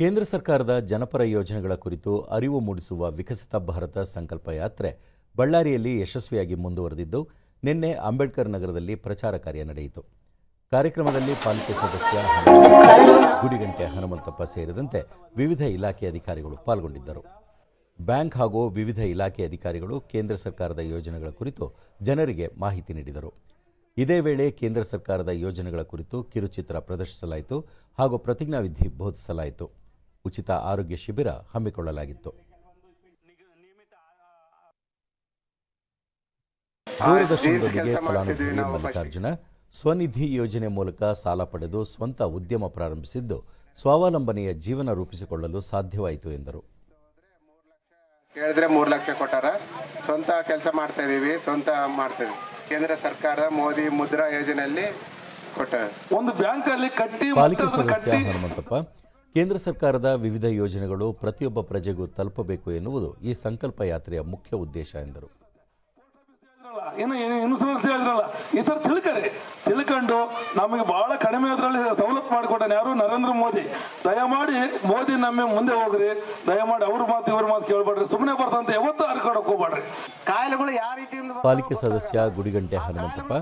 ಕೇಂದ್ರ ಸರ್ಕಾರದ ಜನಪರ ಯೋಜನೆಗಳ ಕುರಿತು ಅರಿವು ಮೂಡಿಸುವ ವಿಕಸಿತ ಭಾರತ ಸಂಕಲ್ಪ ಯಾತ್ರೆ ಬಳ್ಳಾರಿಯಲ್ಲಿ ಯಶಸ್ವಿಯಾಗಿ ಮುಂದುವರೆದಿದ್ದು, ನಿನ್ನೆ ಅಂಬೇಡ್ಕರ್ ನಗರದಲ್ಲಿ ಪ್ರಚಾರ ಕಾರ್ಯ ನಡೆಯಿತು. ಕಾರ್ಯಕ್ರಮದಲ್ಲಿ ಪಾಲಿಕೆ ಸದಸ್ಯ ಗುಡಿಗಂಟೆ ಹನುಮಂತಪ್ಪ ಸೇರಿದಂತೆ ವಿವಿಧ ಇಲಾಖೆ ಅಧಿಕಾರಿಗಳು ಪಾಲ್ಗೊಂಡಿದ್ದರು. ಬ್ಯಾಂಕ್ ಹಾಗೂ ವಿವಿಧ ಇಲಾಖೆ ಅಧಿಕಾರಿಗಳು ಕೇಂದ್ರ ಸರ್ಕಾರದ ಯೋಜನೆಗಳ ಕುರಿತು ಜನರಿಗೆ ಮಾಹಿತಿ ನೀಡಿದರು. ಇದೇ ವೇಳೆ ಕೇಂದ್ರ ಸರ್ಕಾರದ ಯೋಜನೆಗಳ ಕುರಿತು ಕಿರುಚಿತ್ರ ಪ್ರದರ್ಶಿಸಲಾಯಿತು ಹಾಗೂ ಪ್ರತಿಜ್ಞಾವಿಧಿ ಬೋಧಿಸಲಾಯಿತು. ಉಚಿತ ಆರೋಗ್ಯ ಶಿಬಿರ ಹಮ್ಮಿಕೊಳ್ಳಲಾಗಿತ್ತು. ದೂರದರ್ಶನದೊಂದಿಗೆ ಫಲಾನುಭವಿ ಮಲ್ಲಿಕಾರ್ಜುನ ಸ್ವನಿಧಿ ಯೋಜನೆ ಮೂಲಕ ಸಾಲ ಪಡೆದು ಸ್ವಂತ ಉದ್ಯಮ ಪ್ರಾರಂಭಿಸಿದ್ದು ಸ್ವಾವಲಂಬನೆಯ ಜೀವನ ರೂಪಿಸಿಕೊಳ್ಳಲು ಸಾಧ್ಯವಾಯಿತು ಎಂದರು. ಕೇಳಿದ್ರೆ ಮೂರು ಲಕ್ಷ ಕೊಟ್ಟಾರ. ಸ್ವಂತ ಕೆಲಸ ಮಾಡ್ತಾ ಇದೀವಿ ಸ್ವಂತ ಮಾಡ್ತಾ ಇದೀವಿ. ಕೇಂದ್ರ ಸರ್ಕಾರ ಮೋದಿ ಮುದ್ರಾ ಯೋಜನೆಯಲ್ಲಿ ಕೊಟ್ಟಾರ. ಒಂದು ಬ್ಯಾಂಕ್ ಅಲ್ಲಿ ಕಟ್ಟಿ ಪಾಲಿಕೆ ಸದಸ್ಯ ಹನುಮಂತಪ್ಪ ಕೇಂದ್ರ ಸರ್ಕಾರದ ವಿವಿಧ ಯೋಜನೆಗಳು ಪ್ರತಿಯೊಬ್ಬ ಪ್ರಜೆಗೂ ತಲುಪಬೇಕು ಎನ್ನುವುದು ಈ ಸಂಕಲ್ಪ ಯಾತ್ರೆಯ ಮುಖ್ಯ ಉದ್ದೇಶ ಎಂದರು. ಏನು ಏನು ಸಮಸ್ಯೆ ಆಗಿರಲ್ಲ ಈ ತರ ತಿಳ್ಕರಿ. ತಿಳ್ಕೊಂಡು ನಮಗೆ ಬಹಳ ಕಡಿಮೆ ಅದರಲ್ಲಿ ಸವಲತ್ತು ಮಾಡಿಕೊಟ್ಟಾನೆ ಯಾರು? ನರೇಂದ್ರ ಮೋದಿ. ದಯಮಾಡಿ ಮೋದಿ ನಮ್ಮ ಮುಂದೆ ಹೋಗ್ರಿ. ದಯಮಾಡಿ ಅವ್ರ ಮಾತು ಇವ್ರ ಮಾತು ಕೇಳ್ಬೇಡ್ರಿ. ಸುಮ್ಮನೆ ಬರ್ತಂತ ಯಾವತ್ತೂ ಹರ್ಕೊಡಕ್ ಹೋಗ್ಬೇಡ್ರಿ. ಕಾಯಿಲೆಗಳು ಯಾವ ರೀತಿಯಿಂದ ಪಾಲಿಕೆ ಸದಸ್ಯ ಗುಡಿಗಂಟೆ ಹನುಮಂತಪ್ಪ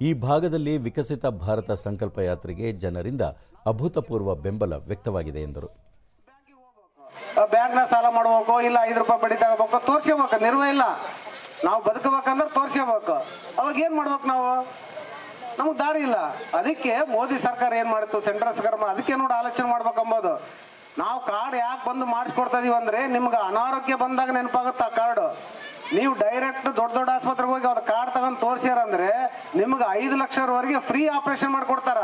ಈ ಭಾಗದಲ್ಲಿ ವಿಕಸಿತ ಭಾರತ ಸಂಕಲ್ಪ ಯಾತ್ರೆಗೆ ಜನರಿಂದ ಅಭೂತಪೂರ್ವ ಬೆಂಬಲ ವ್ಯಕ್ತವಾಗಿದೆ ಎಂದರು. ಬ್ಯಾಂಕ್ನ ಸಾಲ ಮಾಡ್ಬೇಕು, ಇಲ್ಲ ಐದು ರೂಪಾಯಿ ಬಡಿ ತಗೋಬೇಕು, ತೋರಿಸ್ಕೋಬೇಕು, ನಿರ್ವ ಇಲ್ಲ. ನಾವು ಬದುಕಬೇಕಂದ್ರೆ ತೋರ್ಸ್ಕೋಬೇಕು. ಅವಾಗ ಏನ್ ಮಾಡ್ಬೇಕು ನಾವು? ನಮಗ್ ದಾರಿ ಇಲ್ಲ. ಅದಕ್ಕೆ ಮೋದಿ ಸರ್ಕಾರ ಏನ್ ಮಾಡಿತ್ತು? ಸೆಂಟ್ರಲ್ ಸರ್ಕಾರ ಅದಕ್ಕೆ ನೋಡಿ ಆಲೋಚನೆ ಮಾಡ್ಬೇಕಂಬೋದು. ನಾವು ಕಾರ್ಡ್ ಯಾಕೆ ಬಂದು ಮಾಡಿಸ್ಕೊಡ್ತಾ ಇದೀವಿ ಅಂದ್ರೆ, ನಿಮ್ಗೆ ಅನಾರೋಗ್ಯ ಬಂದಾಗ ನೆನಪಾಗುತ್ತೆ ಆ ಕಾರ್ಡ್. ನೀವು ಡೈರೆಕ್ಟ್ ದೊಡ್ಡ ದೊಡ್ಡ ಆಸ್ಪತ್ರೆಗೆ ಹೋಗಿ ಅವ್ರ ಕಾರ್ಡ್ ತಗೊಂಡು ತೋರಿಸ್ಯಾರಂದ್ರೆ ನಿಮ್ಗೆ ಐದು ಲಕ್ಷವರೆಗೆ ಫ್ರೀ ಆಪರೇಷನ್ ಮಾಡ್ಕೊಡ್ತಾರ.